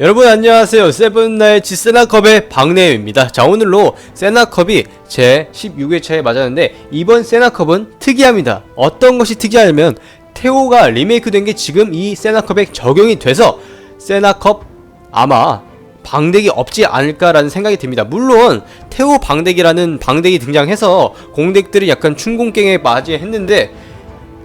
여러분 안녕하세요. 세븐나이츠 세나컵의 박내입니다. 자 오늘로 세나컵이 제 16회차에 맞았는데 이번 세나컵은 특이합니다. 어떤 것이 특이하냐면 테오가 리메이크 된 게 지금 이 세나컵에 적용이 돼서 세나컵 아마 방대기 없지 않을까라는 생각이 듭니다. 물론 테오 방대기라는 방대기 등장해서 공덱들이 약간 춘공갱에 맞이했는데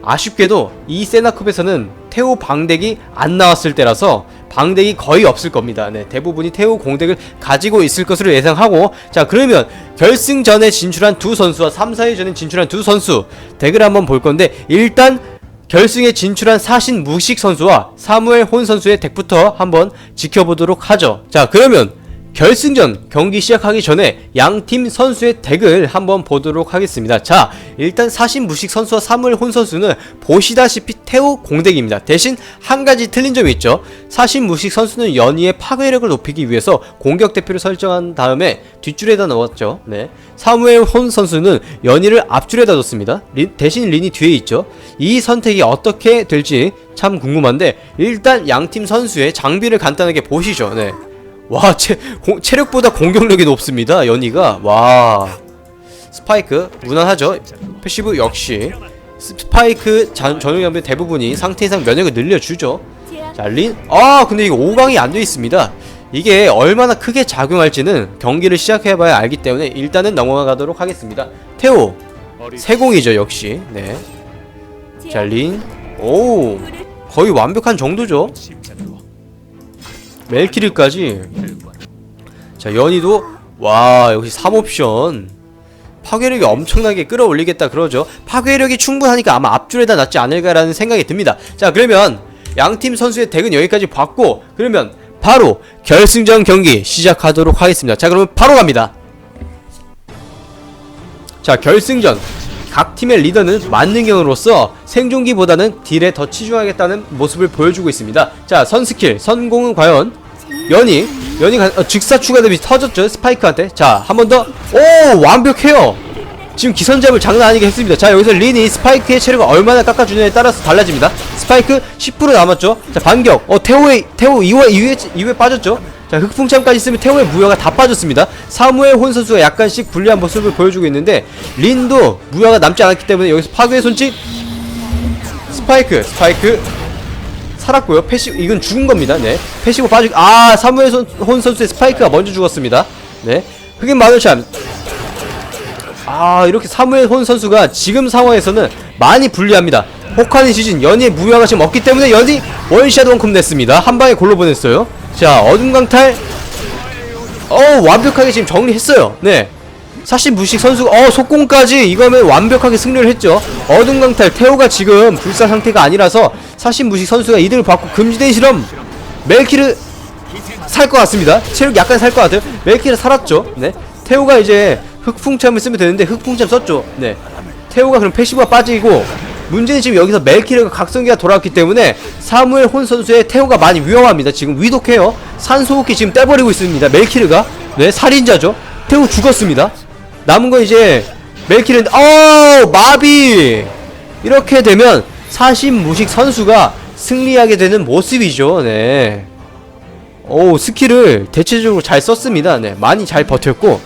아쉽게도 이 세나컵에서는 태오 방덱이 안 나왔을 때라서 방덱이 거의 없을 겁니다. 네, 대부분이 태오 공덱을 가지고 있을 것으로 예상하고 자 그러면 결승전에 진출한 두 선수와 3, 4위전에 진출한 두 선수 덱을 한번 볼 건데 일단 결승에 진출한 사신 무식 선수와 사무엘 혼 선수의 덱부터 한번 지켜보도록 하죠. 자 그러면 결승전 경기 시작하기 전에 양팀 선수의 덱을 한번 보도록 하겠습니다. 자, 일단 사신 무식 선수와 사물 혼 선수는 보시다시피 태오 공덱입니다. 대신 한 가지 틀린 점이 있죠. 사신 무식 선수는 연이의 파괴력을 높이기 위해서 공격 대표를 설정한 다음에 뒷줄에다 넣었죠. 네. 사무엘 혼 선수는 연이를 앞줄에다 뒀습니다. 린- 대신 린이 뒤에 있죠. 이 선택이 어떻게 될지 참 궁금한데 일단 양팀 선수의 장비를 간단하게 보시죠. 네. 와, 체, 공, 체력보다 공격력이 높습니다. 연이가. 와. 스파이크 무난하죠. 패시브 역시 스파이크 자, 전용 장비 대부분이 상태 이상 면역을 늘려주죠. 자, 린. 아, 근데 이거 5강이 안 돼 있습니다. 이게 얼마나 크게 작용할지는 경기를 시작해봐야 알기 때문에 일단은 넘어가도록 하겠습니다. 태오 세공이죠 역시. 네. 자, 린. 오, 거의 완벽한 정도죠. 멜키르까지? 자 연희도 와 역시 3옵션. 파괴력이 엄청나게 끌어올리겠다 그러죠. 파괴력이 충분하니까 아마 앞줄에다 놨지 않을까라는 생각이 듭니다. 자 그러면 양팀 선수의 덱은 여기까지 봤고 그러면 바로 결승전 경기 시작하도록 하겠습니다. 자 그러면 바로 갑니다. 자 결승전 각 팀의 리더는 만능형으로서 생존기보다는 딜에 더 치중하겠다는 모습을 보여주고 있습니다. 자 선 스킬 선공은 과연? 연이 연이 가, 어, 직사 추가 대비 터졌죠 스파이크한테? 자 한 번 더. 오 완벽해요. 지금 기선잡을 장난 아니게 했습니다. 자 여기서 린이 스파이크의 체력을 얼마나 깎아주느냐에 따라서 달라집니다. 스파이크 10% 남았죠? 자 반격. 어 태호의 태호 2회 2회 2회 빠졌죠 자 흑풍참까지 쓰면 태호의 무효가 다 빠졌습니다 사무의 혼 선수가 약간씩 불리한 모습을 보여주고 있는데 린도 무효가 남지 않았기 때문에 여기서 파괴의 손짓 스파이크 스파이크 살았고요. 패시브 이건 죽은 겁니다. 네. 패시브 빠지 아 사무엘 선, 혼 선수의 스파이크가 먼저 죽었습니다. 네. 흑인 마늘참 아 이렇게 사무엘 혼 선수가 지금 상황에서는 많이 불리합니다. 혹한의 시즌 연이의 무효가 지금 없기 때문에 연이 원샷 원컵 냈습니다. 한 방에 골로 보냈어요. 자 어둠 강탈 어 완벽하게 지금 정리했어요. 네. 사실 무식 선수가 어 속공까지 이거면 완벽하게 승리를 했죠. 어둠 강탈 태호가 지금 불사 상태가 아니라서 사실 무식 선수가 2등을 받고 금지된 실험 멜키르 살것 같습니다. 체력 약간 살 것 같아요. 멜키르 살았죠. 네. 태호가 이제 흑풍참을 쓰면 되는데 흑풍참 썼죠. 네. 태호가 그럼 패시브가 빠지고 문제는 지금 여기서 멜키르가 각성기가 돌아왔기 때문에 사무엘 혼 선수의 태호가 많이 위험합니다. 지금 위독해요. 산소호흡기 지금 떼버리고 있습니다. 멜키르가 네 살인자죠. 태호 죽었습니다. 남은 건 이제 멜키르인데 어 마비 이렇게 되면 사신 무식 선수가 승리하게 되는 모습이죠. 네. 오 스킬을 대체적으로 잘 썼습니다. 네 많이 잘 버텼고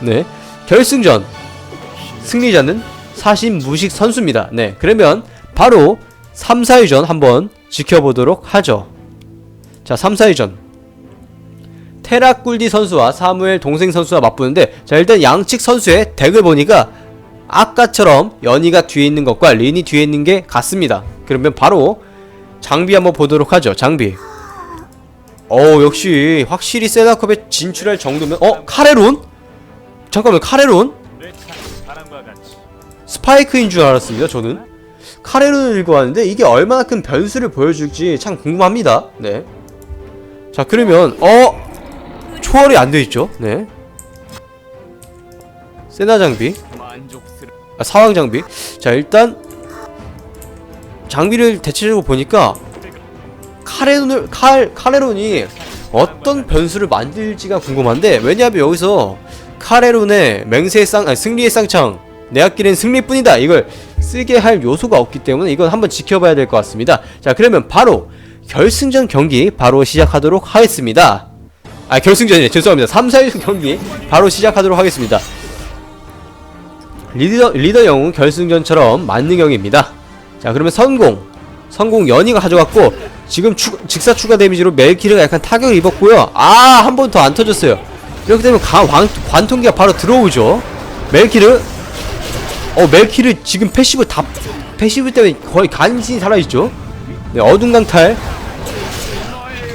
네 결승전 승리자는 사신 무식 선수입니다. 네 그러면 바로 3, 4위전 한번 지켜보도록 하죠. 자 3, 4위전 테라 꿀디 선수와 사무엘 동생 선수가 맞붙는데 자 일단 양측 선수의 덱을 보니까 아까처럼 연이가 뒤에 있는 것과 린이 뒤에 있는 게 같습니다. 그러면 바로 장비 한번 보도록 하죠. 장비. 어 역시 확실히 세나컵에 진출할 정도면 어 카레론? 잠깐만 카레론? 스파이크인 줄 알았습니다 저는. 카레론을 읽고 왔는데 이게 얼마나 큰 변수를 보여줄지 참 궁금합니다. 네 자 그러면 어? 초월이 안 돼 있죠? 네. 세나 장비. 아 사왕 장비. 자 일단 장비를 대체적으로 보니까 카레론을 칼 카레론이 어떤 변수를 만들지가 궁금한데 왜냐하면 여기서 카레론의 맹세의 쌍 아니, 승리의 쌍창 내 앞길은 승리뿐이다 이걸 쓰게 할 요소가 없기 때문에 이건 한번 지켜봐야 될 것 같습니다 자 그러면 바로 결승전 경기 바로 시작하도록 하겠습니다. 아 결승전이네 죄송합니다. 3, 4일 경기 바로 시작하도록 하겠습니다. 리더 리더 영웅 결승전처럼 만능형입니다. 자 그러면 선공 선공 연이가 가져갔고 지금 추, 직사 추가 데미지로 멜키르가 약간 타격을 입었고요. 아 한 번 더 안 터졌어요. 이렇게 되면 가, 광, 관통기가 바로 들어오죠. 멜키르 어 멜키르 지금 패시브 다 패시브 때문에 거의 간신히 살아있죠. 네 어둠 강탈.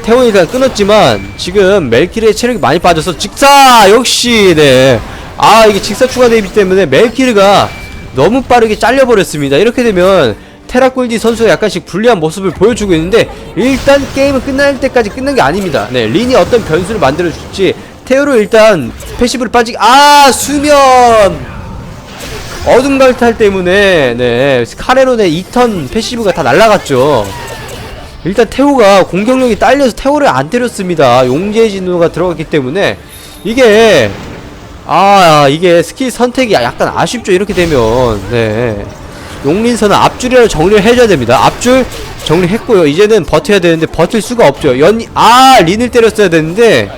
태원이가 끊었지만 지금 멜키르의 체력이 많이 빠져서 직사! 역시 네 아 이게 직사 추가 데뷔 때문에 멜키르가 너무 빠르게 잘려버렸습니다. 이렇게 되면 테라골디 선수가 약간씩 불리한 모습을 보여주고 있는데 일단 게임은 끝날 때까지 끝난 게 아닙니다. 네 린이 어떤 변수를 만들어줄지 테오로 일단 패시브를 빠지기 아 수면 어둠 갈탈 때문에 네 카레론의 2턴 패시브가 다 날라갔죠 일단 태호가 공격력이 딸려서 태호를 안 때렸습니다. 용재의 진노가 들어갔기 때문에 이게 아 이게 스킬 선택이 약간 아쉽죠. 이렇게 되면 네 용린선은 앞줄이라도 정리를 해줘야 됩니다. 앞줄 정리했고요. 이제는 버텨야 되는데 버틸 수가 없죠. 연이 아 린을 때렸어야 되는데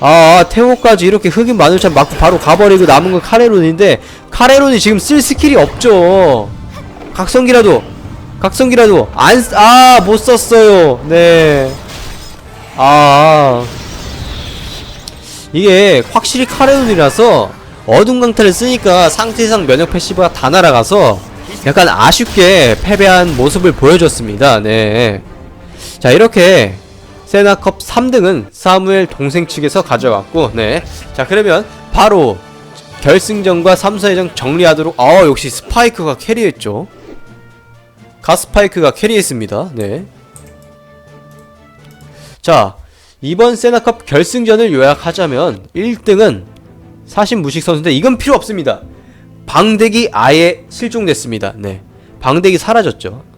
아 태호까지 이렇게 흑인 마늘참 맞고 바로 가버리고 남은 건 카레론인데 카레론이 지금 쓸 스킬이 없죠. 각성기라도 각성기라도 안 아 못 썼어요. 네. 아 이게 확실히 카레온이라서 어둠 강타를 쓰니까 상태상 면역 패시브가 다 날아가서 약간 아쉽게 패배한 모습을 보여줬습니다. 네. 자 이렇게 세나컵 3등은 사무엘 동생 측에서 가져갔고 네. 자 그러면 바로 결승전과 3, 4회전 정리하도록 아 역시 스파이크가 캐리했죠. 가스파이크가 캐리했습니다. 네. 자, 이번 세나컵 결승전을 요약하자면 1등은 사신 무식 선수인데 이건 필요 없습니다. 방대기 아예 실종됐습니다. 네. 방대기 사라졌죠.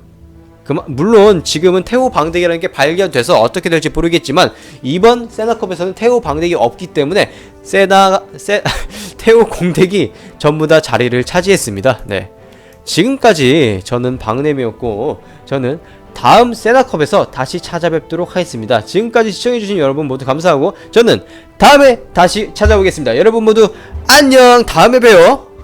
그마, 물론 지금은 태호 방대기라는 게 발견돼서 어떻게 될지 모르겠지만 이번 세나컵에서는 태호 방대기 없기 때문에 세나 세 태호 공대기 전부 다 자리를 차지했습니다. 네. 지금까지 저는 박냄이었고 저는 다음 세나컵에서 다시 찾아뵙도록 하겠습니다. 지금까지 시청해주신 여러분 모두 감사하고 저는 다음에 다시 찾아오겠습니다. 여러분 모두 안녕 다음에 봬요.